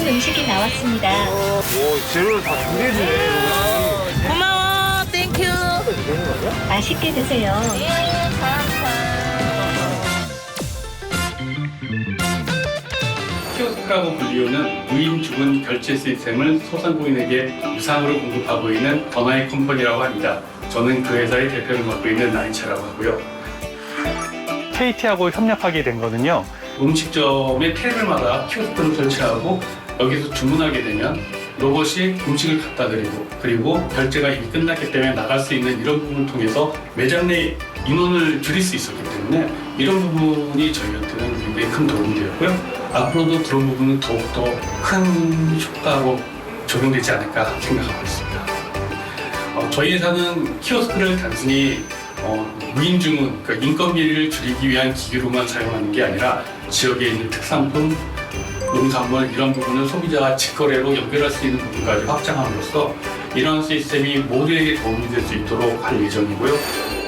주문하신 음식이 나왔습니다. 오, 재료를 다 준비해주네. 고마워. 땡큐. 맛있게 드세요. 키오스크라고 불리우는 무인 주문 결제 시스템을 소상공인에게 무상으로 공급하고 있는 번화의 컴퍼니라고 합니다. 저는 그 회사의 대표를 맡고 있는 나인차라고 하고요. KT하고 협력하게 된 거는요. 음식점의 테이블마다 키오스크를 설치하고 여기서 주문하게 되면 로봇이 음식을 갖다 드리고 그리고 결제가 이미 끝났기 때문에 나갈 수 있는 이런 부분을 통해서 매장 내 인원을 줄일 수 있었기 때문에 이런 부분이 저희한테는 굉장히 큰 도움이 되었고요. 앞으로도 그런 부분은 더욱더 큰 효과로 적용되지 않을까 생각하고 있습니다. 어, 저희 회사는 키오스크를 단순히 어, 무인 주문, 그러니까 인건비를 줄이기 위한 기계로만 사용하는 게 아니라 지역에 있는 특산품, 농산물 이런 부분을 소비자와 직거래로 연결할 수 있는 부분까지 확장함으로써 이런 시스템이 모두에게 도움이 될 수 있도록 할 예정이고요.